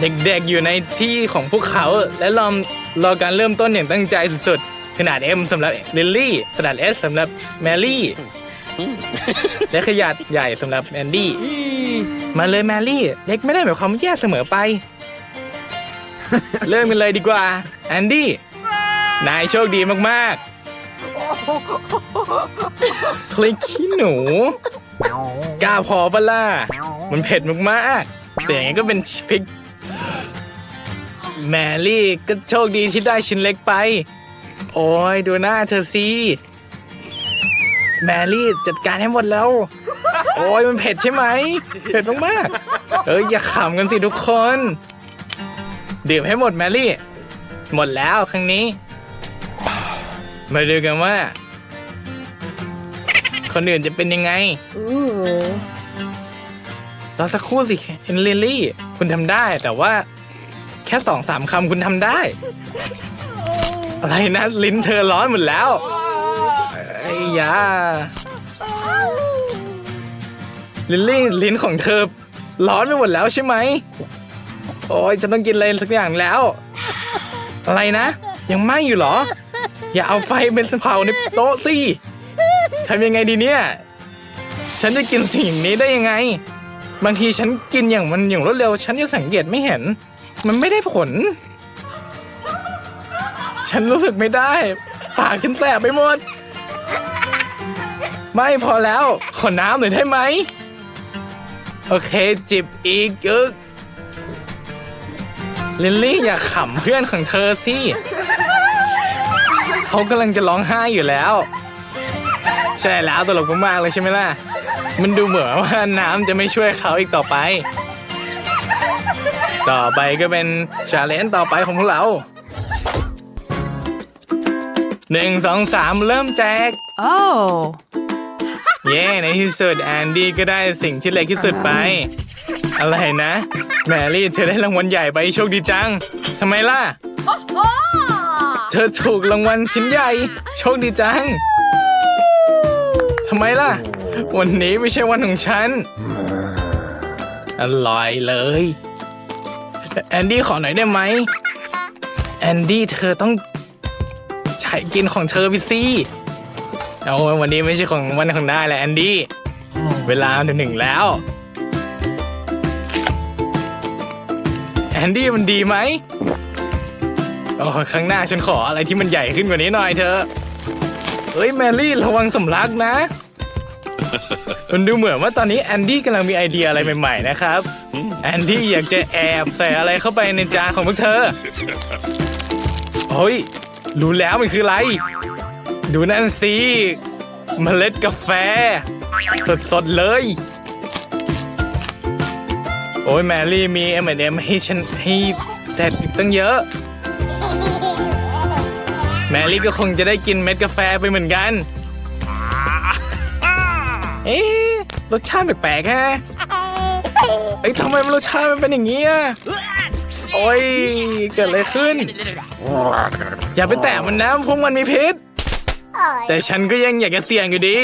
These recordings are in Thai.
เด็กๆอยู่ในที่ของพวกเขา และรอรอการเริ่มต้นอย่างตั้งใจสุดๆ ขนาด M สำหรับลิลลี่ ขนาด S สำหรับแมรี่ และขนาดใหญ่สำหรับแอนดี้ มาเลยแมรี่เล็กไม่ได้หมายความว่าแย่เสมอไป เริ่มกันเลยดีกว่า แอนดี้ นายโชคดีมากๆ คลิกขี้หนู กล้าพอปะล่ะ มันเผ็ดมากๆ แต่อย่างนี้ก็เป็นพริก แมรี่ก็โชคดีที่ได้ชิ้นเล็กไป โอ้ยดูหน้าเธอสิแมรี่จัดการให้หมดแล้ว โอ้ยมันเผ็ดใช่ไหม เผ็ดมากๆเอ้ยอย่าขำกันสิทุกคน ดื่มให้หมดแมรี่ หมดแล้วครั้งนี้ มาดูกันว่า คนอื่นจะเป็นยังไงรอสักครู่สิเอ็นลิลลี่ คุณทำได้แต่ว่าแค่สองสามคำคุณทำได้ อะไรนะ ลิ้นเธอร้อนหมดแล้วไอ้ยาลิลลี่ลิ้นของเธอ ร้อนไปหมดแล้วใช่ไหม โอ้ยฉันต้องกินอะไรสักอย่างแล้ว อะไรนะ ยังไหม่อยู่เหรอ อย่าเอาไฟเป็นเผาในโต๊ะสิทำยังไงดีเนี่ย ฉันจะกินสิ่งนี้ได้ยังไง บางทีฉันกินอย่างมันอย่างรวดเร็ว ฉันยังสังเกตไม่เห็น มันไม่ได้ผล ฉันรู้สึกไม่ได้ ปากฉันแสบไปหมด ไม่พอแล้ว ขอน้ำหน่อยได้ไหม โอเค จิบอีกอึกลิลลี่อย่าขำเพื่อนของเธอสิ เขากำลังจะร้องไห้อยู่แล้ว ใช่แล้วตลกมากๆเลยใช่ไหมล่ะ มันดูเหมือนว่าน้ำจะไม่ช่วยเขาอีกต่อไป ต่อไปก็เป็นชาเลนจ์ต่อไปของพวกเราหนึ่งสองสามเริ่มแจก Oh. เย้ในที่สุดแอนดี้ก็ได้สิ่งที่เล็กที่สุดไป อะไรนะ แมรี่เธอได้รางวัลใหญ่ไปโชคดีจังทำไมล่ะ เธอถูกรางวัลชิ้นใหญ่ โชคดีจังทำไมล่ะ วันนี้ไม่ใช่วันของฉัน อร่อยเลย แอนดี้ขอหน่อยได้ไหมแอนดี้เธอต้องใช้กินของเธอไปสิเอาวันนี้ไม่ใช่ของวันของได้แหละแอนดี้เวลาหนึ่งแล้วแอนดี้มันดีไหมโอ้ครั้งหน้าฉันขออะไรที่มันใหญ่ขึ้นกว่านี้หน่อยเถอะเอ้ยแมรี่ระวังสำลักนะ มันดูเหมือนว่าตอนนี้แอนดี้กำลังมีไอเดียอะไรใหม่ ๆ นะครับ แอนดี้อยากจะแอบใส่อะไรเข้าไปในจานของพวกเธอ เฮ้ย รู้แล้วมันคืออะไร ดูนั่นสิเมล็ดกาแฟ สดๆเลย โอ้ยแมรี่มี M&M ให้ฉันให้เสร็จตั้งเยอะ แมรี่ก็คงจะได้กินเม็ดกาแฟไปเหมือนกัน เอ๊ะรสชาติแปลกๆฮะ เอ้ยทำไมรสชาติมันเป็นอย่างนี้อะโอ้ยเกิดอะไรขึ้น อย่าไปแตะมันนะพวกมันมีพิษ แต่ฉันก็ยังอยากจะเสี่ยงอยู่ดี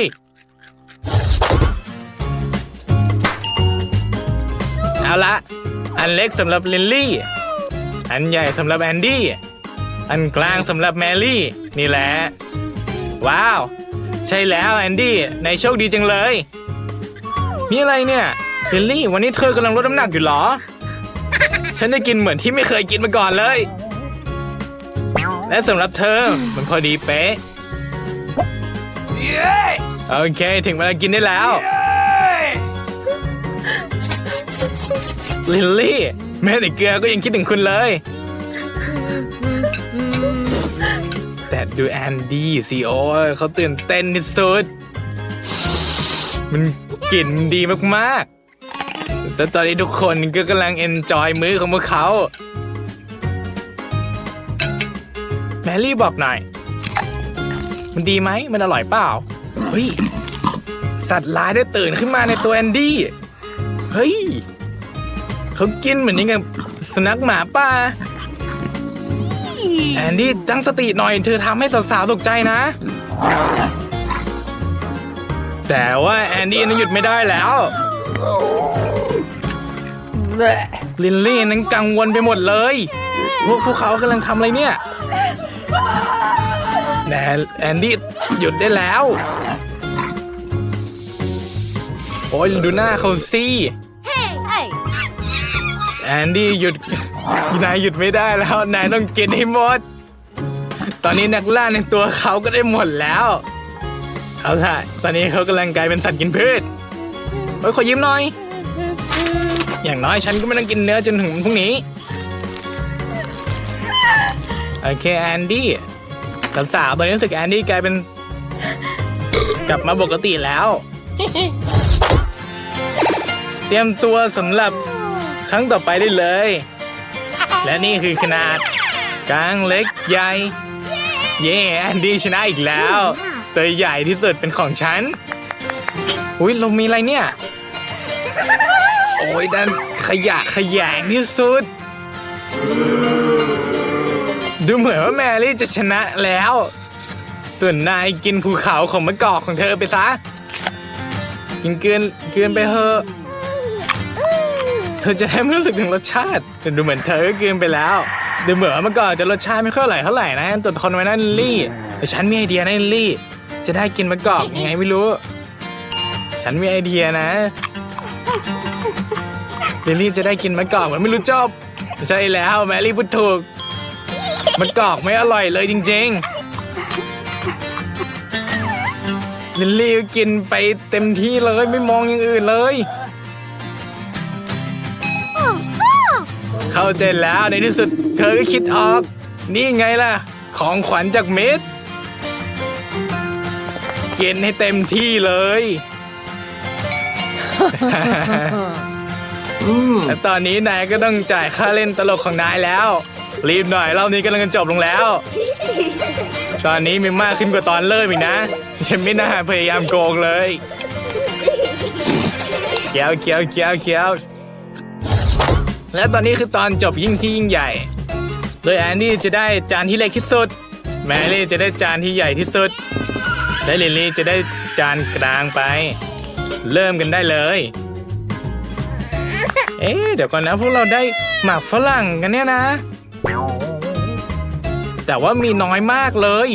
เอาละ อันเล็กสำหรับลินลี่ อันใหญ่สำหรับแอนดี้ อันกลางสำหรับแมรี่ นี่แหละ ว้าว ใช่แล้วแอนดี้ในโชคดีจังเลย นี่อะไรเนี่ย ลินลี่ วันนี้เธอกำลังลดน้ำหนักอยู่เหรอ ฉันได้กินเหมือนที่ไม่เคยกินมาก่อนเลย และสำหรับเธอ มันพอดีเป๊ะ โอเค ถึงเวลากินได้แล้ว ลิลลี่ แม่แต่เกลือก็ยังคิดถึงคุณเลย แต่ดูแอนดี้สิโอ้ยเขาตื่นเต้นที่สุด มันกลิ่นดีมาก ๆ แต่ตอนนี้ทุกคนก็กำลังเอนจอยมื้อของพวกเขาแมรี่บอกหน่อย มันดีไหม มันอร่อยเปล่า เฮ้ย สัตว์ร้ายได้ตื่นขึ้นมาในตัวแอนดี้ เฮ้ย เขากินเหมือนยังกับสุนัขหมาป่า แอนดี้ตั้งสติหน่อย เธอทำให้สาวๆตกใจนะ แต่ว่าแอนดี้นั้นหยุดไม่ได้แล้ว ลินลี่นั้นกังวลไปหมดเลยว่าพวกเขากำลังทำอะไรเนี่ยแนแอนดี้หยุดได้แล้ว โอ้ยดูหน้าเขาสิ Hey! แอนดี้หยุด นายหยุดไม่ได้แล้ว นายต้องกินให้หมด ตอนนี้นักล่าในตัวเขาก็ได้หมดแล้วเอาล่ะ ตอนนี้เขากำลังกลายเป็นสัตว์กินพืชเฮ้ยขอยิ้มหน่อย อย่างน้อยฉันก็ไม่ต้องกินเนื้อจนถึงพรุ่งนี้ โอเคแอนดี้สาวๆตอนนี้รู้สึกแอนดี้กลายเป็น กลับมาปกติแล้ว เตรียมตัวสำหรับครั้งต่อไปได้เลย และนี่คือขนาด กลางเล็กใหญ่ เย้แอนดี้ชนะอีกแล้ว ตัวใหญ่ที่สุดเป็นของฉัน อุ้ยเรามีอะไรเนี่ย โอ้ยดันขยะขยงที่สุด ดูเหมือนว่าแมรี่จะชนะแล้ว ส่วนนายกินภูเขาของมะกอกของเธอไปซะ กินเกินเกินไปเถอะเธอจะได้ไม่รู้สึกถึงรสชาติแต่ดูเหมือนเธอก็เกินไปแล้วดูเหมือนว่าเมื่อก่อนจะรสชาติไม่ค่อยอร่อยเท่าไหร่นะตดทนไว้นะลิลลี่ แต่ฉันมีไอเดียนะลี่ จะได้กินมะกอกยังไงไม่รู้ ฉันมีไอเดียนะ ลิลลี่จะได้กินมะกอกเหมือนไม่รู้จบ ใช่แล้วแมรี่พูดถูกมะกอกไม่อร่อยเลยจริง ๆ ลิลลี่ก็กินไปเต็มที่เลยไม่มองอย่างอื่นเลย เข้าใจแล้วในที่สุดเธอก็คิดออก นี่ไงล่ะ ของขวัญจากเม็ดกินให้เต็มที่เลย และตอนนี้นายก็ต้องจ่ายค่าเล่นตลกของนายแล้ว รีบหน่อยรอบนี้กำลังจะจบลงแล้ว ตอนนี้มีมากขึ้นกว่าตอนเริ่มอีกนะ ฉันไม่น่าพยายามโกงเลยเกี้ยวเกี้ยวเกี้ยวเกี้ยวและตอนนี้คือตอนจบยิ่งที่ยิ่งใหญ่ โดยแอนดี้จะได้จานที่เล็กที่สุด แมรี่จะได้จานที่ใหญ่ที่สุด และลิลลี่จะได้จานกลางไป เริ่มกันได้เลย เอ๊ะเดี๋ยวก่อนนะพวกเราได้หมากฝรั่งกันเนี่ยนะ แต่ว่ามีน้อยมากเลย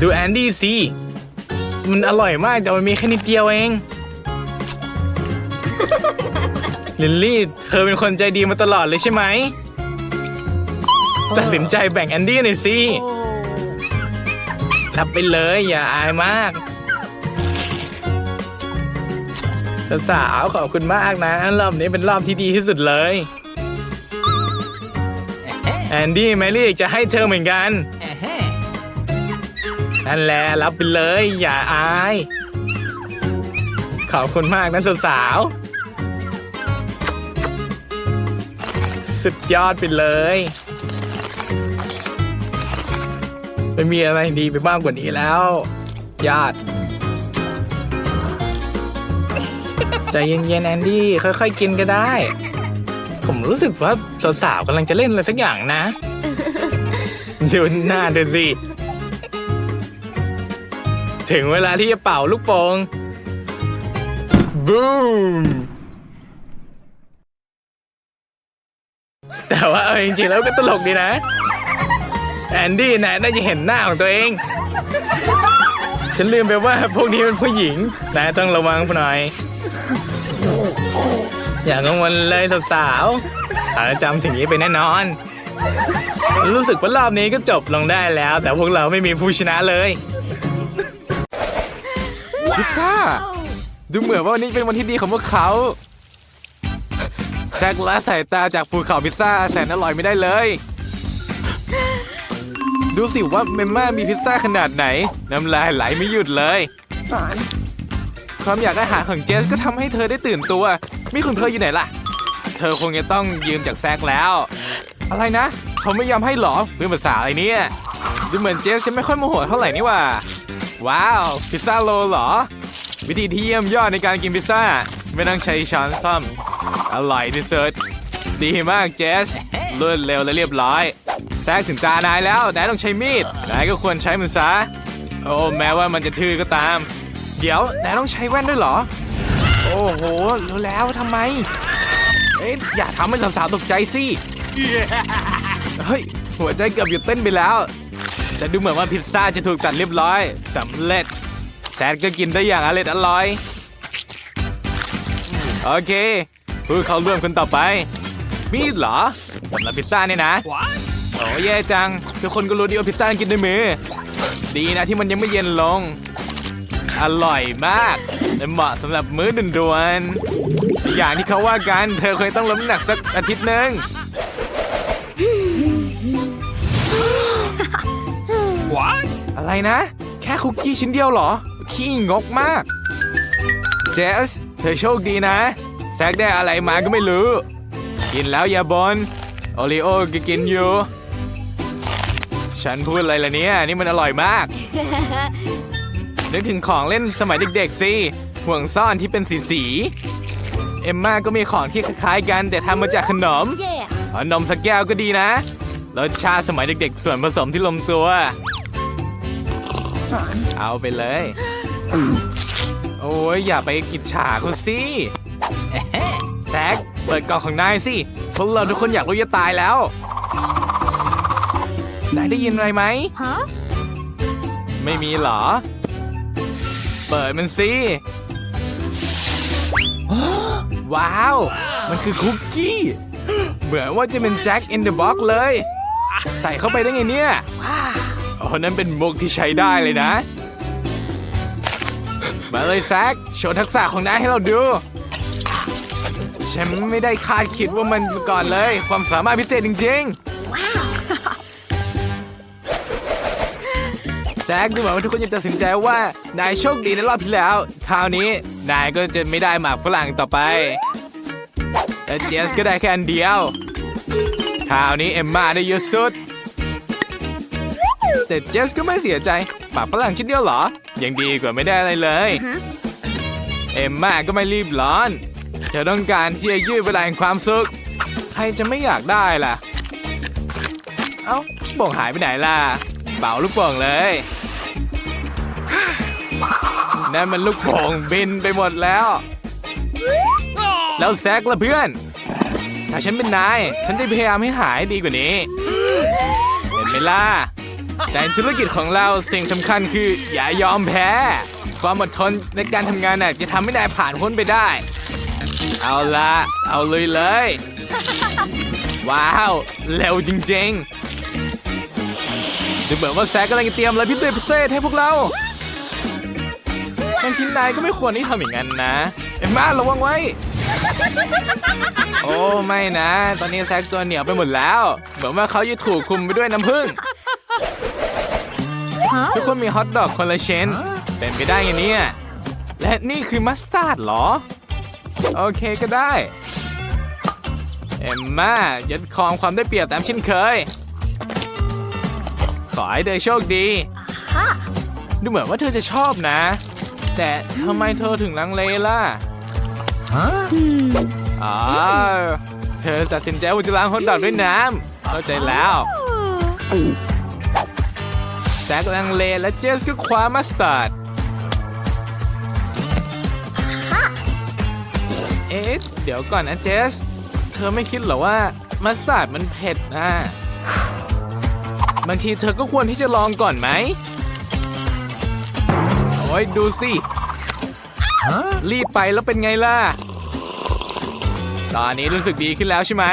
ดูแอนดี้สิมันอร่อยมากแต่มันมีแค่นิดเดียวเองลิลลี่เธอเป็นคนใจดีมาตลอดเลยใช่ไหมตัดสินใจแบ่งแอนดี้หน่อยสิรับไปเลยอย่าอายมาก สาวขอบคุณมากนะ รอบนี้เป็นรอบที่ดีที่สุดเลย แอนดี้แมรี่จะให้เธอเหมือนกัน นั่นแหละรับไปเลย อย่าอาย ขอบคุณมากนะสาวสุดยอดไปเลย ไม่มีอะไรดีไปมากกว่านี้แล้ว ยอด ใจเย็นๆแอนดี้ค่อยๆกินก็ได้ ผมรู้สึกว่าสาวๆกำลังจะเล่นอะไรสักอย่างนะดูหน้าดูสิถึงเวลาที่จะเป่าลูกโป่งบูมแต่ว่าเอาจริงๆแล้วก็ตลกดีนะ แอนดี้นายน่าจะเห็นหน้าของตัวเอง ฉันลืมไปว่าพวกนี้เป็นผู้หญิงนายต้องระวังหน่อย อย่ากังวลเลยสาวๆอาจำสิ่งนี้ไปแน่นอน รู้สึกว่ารอบนี้ก็จบลงได้แล้ว แต่พวกเราไม่มีผู้ชนะเลยพิซซ่าดูเหมือนว่าวันนี้เป็นวันที่ดีของพวกเขาแซกละสายตาจากภูเขาพิซซ่าแสนอร่อยไม่ได้เลย ดูสิว่าเมมม่ามีพิซซ่าขนาดไหน น้ำลายไหลไม่หยุดเลย ความอยากอาหารของเจสก็ทำให้เธอได้ตื่นตัวมีของเธออยู่ไหนล่ะ เธอคงจะต้องยืมจากแซกแล้ว อะไรนะ เขาไม่ยอมให้หรอเรื่องภาษาอะไรเนี่ยดูเหมือนเจสจะไม่ค่อยโมโหเท่าไหร่นี่หว่า ว้าว พิซซ่าโลเหรอ วิธีที่เยี่ยมยอดในการกินพิซซ่า ไม่ต้องใช้ช้อนซ่อมอร่อยที่สุดดีมากเจสรวดเร็วและเรียบร้อย แซกถึงตานายแล้ว นายต้องใช้มีด นายก็ควรใช้มันซะ โอ้แม้ว่ามันจะทื่อก็ตาม เดี๋ยวนายต้องใช้แว่นด้วยเหรอ โอ้โห รู้แล้วทำไม เอ๊ะอย่าทำให้สาวๆตกใจสิ เฮ้ย หัวใจเกือบหยุดเต้นไปแล้ว แต่ดูเหมือนว่าพิซซ่าจะถูกตัดเรียบร้อยสำเร็จแซดก็กินได้อย่างอร่อยอร่อย โอเคผู้เข้าร่วมคนต่อไป มีดเหรอสำหรับพิซซ่าเนี่ยนะ โอ้แย่จัง ทุกคนก็รู้ดีว่าพิซซ่ากินด้วยมือ ดีนะที่มันยังไม่เย็นลง อร่อยมาก และเหมาะสำหรับมื้อด่วนๆอีกอย่างที่เขาว่ากัน เธอเคยต้องลดน้ำหนักสักอาทิตย์หนึ่งอะไรนะ แค่คุกกี้ชิ้นเดียวเหรอ ขี้งกมาก เจส เธอโชคดีนะ แซกได้อะไรมาก็ไม่รู้ กินแล้วอย่าบนโอริโอก็กินอยู่ ฉันพูดอะไรล่ะเนี่ย นี่มันอร่อยมาก นึกถึงของเล่นสมัยเด็กๆสิ ห่วงซ่อนที่เป็นสีสีๆเอมมาก็มีของที่คล้ายๆกัน แต่ทำมาจากขนม Yeah. อ๋อนมสักแก้วก็ดีนะ รสชาติสมัยเด็กๆ ส่วนผสมที่ลงตัว เอาไปเลย โอ้ยอย่าไปกิจฉาเขาสิแซกเปิดกล่องของนายสิพวกเราทุกคนอยากรู้จะตายแล้ว นายได้ยินอะไรไหม Huh? ไม่มีเหรอ เปิดมันสิ ว้าว มันคือคุกกี้ เหมือนว่าจะเป็นแจ็คอินเดอะบ็อกเลย ใส่เข้าไปได้ไงเนี่ยโอ้นั่นเป็นมุกที่ใช้ได้เลยนะ มาเลยแซกโชว์ทักษะของนายให้เราดู ฉันไม่ได้คาดคิดว่ามันก่อนเลย ความสามารถพิเศษจริง ๆ แซกดูเหมือนว่าทุกคนจะตัดสินใจว่านายโชคดีในรอบที่แล้ว คราวนี้นายก็จะไม่ได้หมากฝรั่งต่อไปแต่เจสก็ได้แค่อันเดียว คราวนี้เอมมาได้เยอะสุด แต่เจสก็ไม่เสียใจหมากฝรั่งชิ้นเดียวเหรอ ยังดีกว่าไม่ได้อะไรเลย เอมมาก็ไม่รีบร้อน เธอต้องการที่จะยืดเวลาแห่งความสุข ใครจะไม่อยากได้ล่ะ เอ้าโป่งหายไปไหนล่ะ เป่าลูกโป่งเลย นั่นมันลูกโป่งบินไปหมดแล้ว แล้วแซกละเพื่อน ถ้าฉันเป็นนาย ฉันจะพยายามให้หายดีกว่านี้ เห็นไหมล่ะ แต่ธุรกิจของเราสิ่งสำคัญคืออย่ายอมแพ้ ความอดทนในการทำงานน่ะจะทำให้นายผ่านพ้นไปได้ เอาละเอาเลยเลย ว้าว เร็วจริงๆ ดูเหมือนว่าแซกกำลังจะเตรียมอะไรพิเศษพิเศษให้พวกเราบางทีนายก็ไม่ควรที่ทำอย่างนั้นนะ เอ็มมาระวังไว้ โอ้ไม่นะ ตอนนี้แซกตัวเหนียวไปหมดแล้ว เหมือนว่าเขาจะถูกคลุมไปด้วยน้ำผึ้ง Huh? ทุกคนมีฮอทดอกคนละชิ้นเป็นไปได้ไงเนี่ย และนี่คือมัสตาร์ดเหรอ โอเคก็ได้ เอ็มมายัดครองความได้เปรียบตามเช่นเคย ขอให้เธอโชคดีดูเหมือนว่าเธอจะชอบนะ แต่ทำไมเธอถึงลังเลล่ะ Hmm. อ๋อเธอตัดสินใจว่าจะล้างฮอทดอกด้วยน้ำเข้าใจแล้ว แซกลังเลและเจสก็คว้ามัสตาร์ด เอ๊ะ เดี๋ยวก่อนนะเจส เธอไม่คิดเหรอว่ามัสตาร์ดมันเผ็ดนะ บางทีเธอก็ควรที่จะลองก่อนไหม โอ้ยดูสิ รีบไปแล้วเป็นไงล่ะ ตอนนี้รู้สึกดีขึ้นแล้วใช่ไหม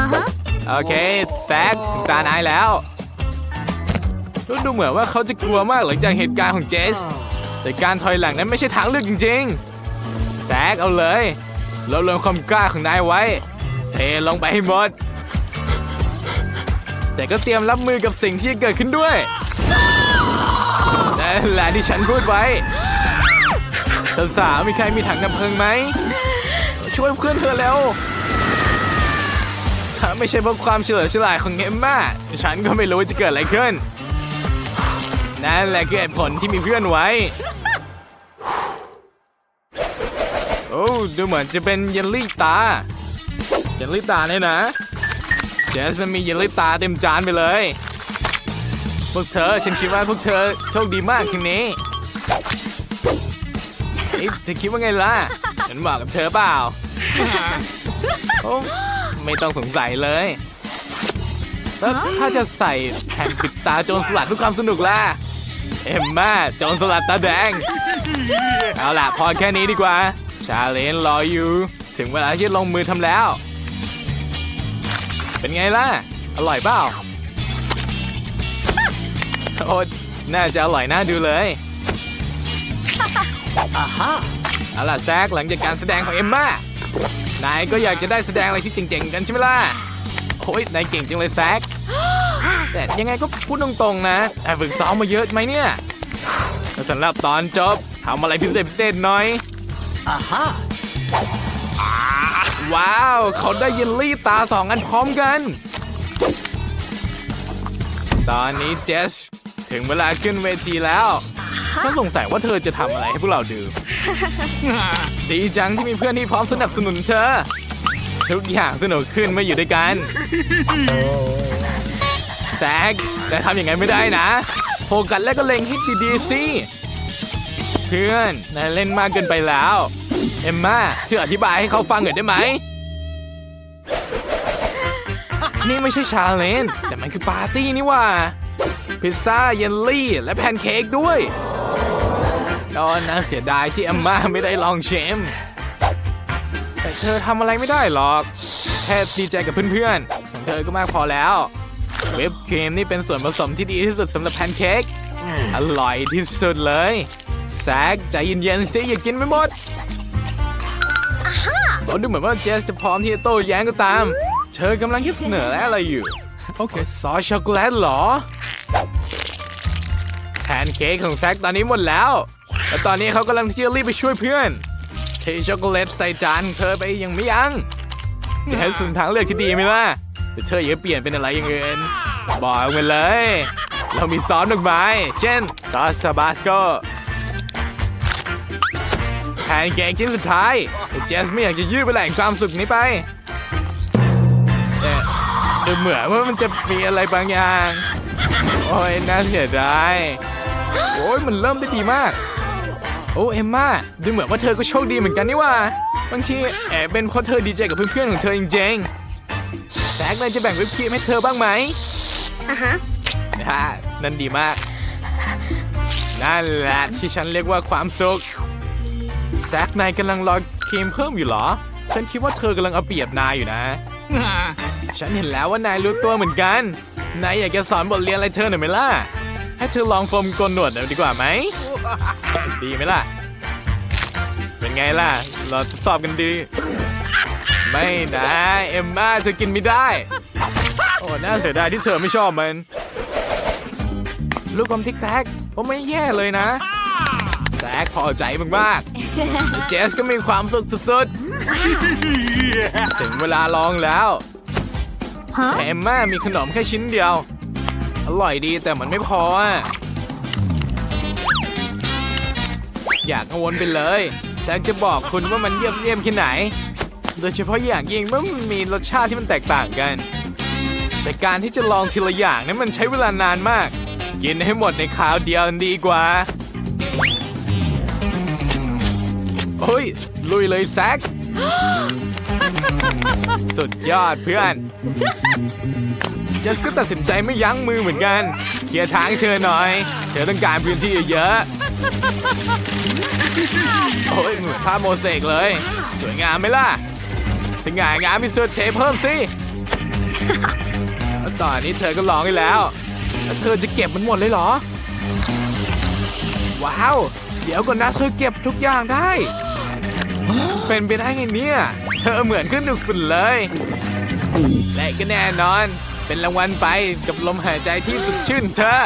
Uh huh. โอเค แซกถึงตานายแล้วดูดูเหมือนว่าเขาจะกลัวมากหลังจากเหตุการณ์ของเจส แต่การถอยหลังนั้นไม่ใช่ทางเลือกจริงๆ แซกเอาเลยรวบรวมความกล้าของนายไว้ เทลงไปให้หมด แต่ก็เตรียมรับมือกับสิ่งที่จะเกิดขึ้นด้วยนั่นแหละที่ฉันพูดไว้สาวๆมีใครมีถังดับเพลิงไหม ช่วยเพื่อนเธอแล้ว ถ้าไม่ใช่เพราะความเฉลียวฉลาดของเอมม่าฉันก็ไม่รู้จะเกิดอะไรขึ้น นั่นแหละคือเหตุผลที่มีเพื่อนไว้ โอ้ดูเหมือนจะเป็นเยลลี่ตา เยลลี่ตาเนี่ยนะ จสมีเยลลี่ตาเต็มจานไปเลย พวกเธอฉันคิดว่าพวกเธอโชคดีมากทีนี้เอ๊ะเธอคิดว่าไงล่ะ ฉันบอกกับเธอเปล่า ไม่ต้องสงสัยเลย แล้วถ้าจะใส่แผ่นปิดตาโจรสลัดเพื่อความสนุกล่ะ เอ็มมาโจรสลัดตาแดง เอาล่ะ พอแค่นี้ดีกว่า ชาเลนจ์รออยู่ ถึงเวลาที่ลงมือทำแล้ว เป็นไงล่ะ อร่อยเปล่าโอ้น่าจะอร่อยน่าดูเลยอาฮะเอาล่ะแซกหลังจากการแสดงของเอ็มมานายก็อยากจะได้แสดงอะไรที่เจ๋งๆกันใช่ไหมล่ะโอ้ยนายเก่งจังเลยแซกแต่ยังไงก็พูดตรงๆนะแอบฝึกซ้อมมาเยอะไหมเนี่ยแล้วสำหรับตอนจบทำอะไรพิเศษพิเศษหน่อยอ่าฮะ ว้าว เขาได้เยลลี่ตาสองอันพร้อมกัน ตอนนี้เจสถึงเวลาขึ้นเวทีแล้วฉันสงสัยว่าเธอจะทำอะไรให้พวกเราดูดีจังที่มีเพื่อนที่พร้อมสนับสนุนเธอ ทุกอย่างสนุกขึ้นเมื่ออยู่ด้วยกันแซกแต่ทำอย่างนั้นไม่ได้นะ โฟกัสแล้วก็เล็งให้ดีๆสิ เพื่อนนายเล่นมากเกินไปแล้ว เอมมาช่วยอธิบายให้เขาฟังหน่อยได้ไหม นี่ไม่ใช่ชาเลนจ์แต่มันคือปาร์ตี้นี่ว่า พิซซ่าเยลลี่ และแพนเค้กด้วยตอนน่าเสียดายที่เอมมาไม่ได้ลองชิมแต่เธอทำอะไรไม่ได้หรอก แค่ดีใจกับเพื่อนๆ ของเธอก็มากพอแล้ว เวฟครีมนี่เป็นส่วนผสมที่ดีที่สุดสำหรับแพนเค้กอร่อยที่สุดเลยแซกใจเย็นๆสิอย่ากินไม่หมด ตอนดูเหมือนว่าเจสจะพร้อมที่จะโต้แย้งก็ตาม เธอกำลังคิดเสนออะไรอยู่ โอเค ซอสช็อกโกแลตเหรอแพนเค้กของแซกตอนนี้หมดแล้ว และตอนนี้เขากำลังที่จะรีบไปช่วยเพื่อนเทช็อกโกแลตใส่จานของเธอไปยังไม่ยั้งจะให้สุนทางเลือกที่ดีไหมล่ะแต่เธออย่าเปลี่ยนเป็นอะไรอย่างอื่นบอกมาเลย เรามีซอสดอกไม้เช่นซอสทาบาสโก แพนเค้กชิ้นสุดท้ายแต่เจสไม่อยากจะยืดไปแหล่งความสุขนี้ไปแต่ดูเหมือนว่ามันจะมีอะไรบางอย่าง โอ้ยน่าเสียดายโอ้ยมันเริ่มได้ดีมาก โอ้เอมมาดูเหมือนว่าเธอก็โชคดีเหมือนกันนี่ว่าบางทีแอบเป็นเพราะเธอดีใจกับเพื่อนๆของเธอจริงๆแซกนายจะแบ่งวิปครีมให้เธอบ้างไหมอะฮะนะฮะนั่นดีมากนั่นแหละที่ฉันเรียกว่าความสุข แซกนายกำลังรอครีมเพิ่มอยู่เหรอ ฉันคิดว่าเธอกำลังเอาเปรียบนายอยู่นะ ฉันเห็นแล้วว่านายรู้ตัวเหมือนกัน นายอยากจะสอนบทเรียนอะไรเธอหน่อยไหมล่ะ ให้เธอลองโฟมโกนหนวดหน่อยดีกว่าไหม ดีไหมล่ะ เป็นไงล่ะ เราทดสอบกันดี ไม่นะ เอ็มมาเธอกินไม่ได้ โอ้น่าเสียดายที่เธอไม่ชอบมัน ลูกอมทิกแท็กผมไม่แย่เลยนะ แซกพอใจมากๆเจสก็มีความสุขสุดๆ ถึงเวลาลองแล้วฮะแต่เอมม่ามีขนมแค่ชิ้นเดียว อร่อยดีแต่มันไม่พออะอยากกังวลไปเลยแซกจะบอกคุณว่ามันเยี่ยมเยี่ยมแค่ไหน โดยเฉพาะอย่างยิ่งเมื่อมันมีรสชาติที่มันแตกต่างกัน แต่การที่จะลองทีละอย่างนั้นมันใช้เวลานานมาก กินให้หมดในคราวเดียวดีกว่า โอ้ย ลุยเลยแซก สุดยอดเพื่อน เจสก็ตัดสินใจไม่ยั้งมือเหมือนกัน เคลียร์ทางเชิญหน่อย เธอต้องการพื้นที่เยอะๆโอ้ยเหมือนภาพโมเสกเลย สวยงามไหมล่ะสง่างามมีสุดเทเพิ่มสิแล้วตอนนี้เธอก็ลองให้แล้วแล้ว เธอจะเก็บมันหมดเลยเหรอ ว้าว เดี๋ยวก่อนนะเธอเก็บทุกอย่างได้ เป็นไปได้ไงเนี่ย เธอเหมือนขึ้นดุฝุ่นเลย และก็แน่นอน เป็นรางวัลไปกับลมหายใจที่สดชื่นเธอ